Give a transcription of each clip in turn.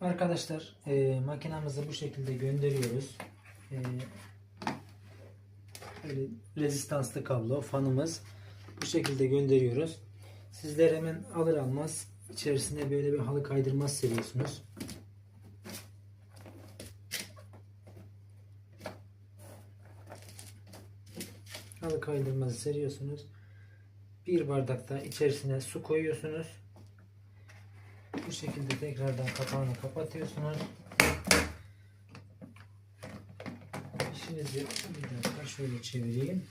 Arkadaşlar e, makinamızı bu şekilde gönderiyoruz. E, böyle rezistanslı kablo fanımız bu şekilde gönderiyoruz. Sizler hemen alır almaz içerisine böyle bir halı kaydırmaz seriyorsunuz. Halı kaydırmazı seriyorsunuz. Bir bardakta içerisine su koyuyorsunuz. Bu şekilde tekrardan kapağını kapatıyorsunuz. Fişinizi bir dakika şöyle çevireyim.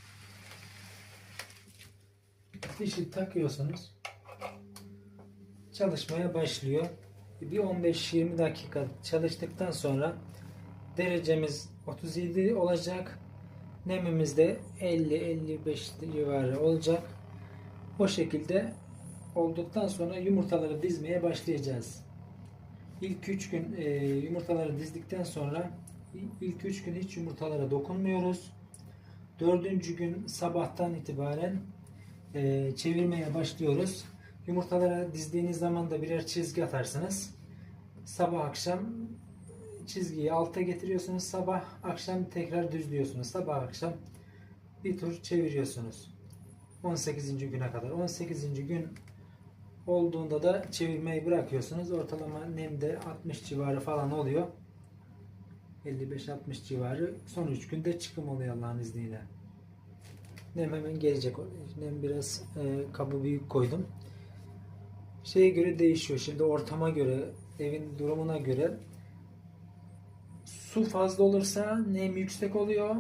Fişi takıyorsunuz. Çalışmaya başlıyor. Bir 15-20 dakika çalıştıktan sonra derecemiz 37 olacak. Nemimiz de 50-55 civarı olacak. O şekilde olduktan sonra yumurtaları dizmeye başlayacağız. İlk 3 gün e, yumurtaları dizdikten sonra ilk 3 gün hiç yumurtalara dokunmuyoruz. Dördüncü gün sabahtan itibaren e, çevirmeye başlıyoruz. Yumurtalara dizdiğiniz zaman da birer çizgi atarsınız. Sabah akşam çizgiyi alta getiriyorsunuz. Sabah akşam tekrar düzlüyorsunuz. Sabah akşam bir tur çeviriyorsunuz. 18. güne kadar. 18. gün olduğunda da çevirmeyi bırakıyorsunuz. Ortalama nemde 60 civarı falan oluyor. 55-60 civarı. Son 3 günde çıkım oluyor Allah'ın izniyle. Nem hemen gelecek. Nem biraz e, kabı büyük koydum. Şeye göre değişiyor. Şimdi ortama göre, evin durumuna göre su fazla olursa nem yüksek oluyor.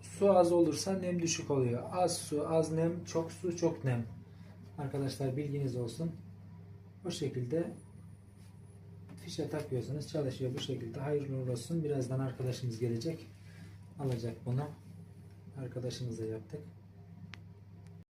Su az olursa nem düşük oluyor. Az su, az nem, çok su, çok nem. Arkadaşlar bilginiz olsun. Bu şekilde fişe takıyorsunuz. Çalışıyor bu şekilde. Hayırlı olsun. Birazdan arkadaşımız gelecek. Alacak bunu. Arkadaşımıza yaptık.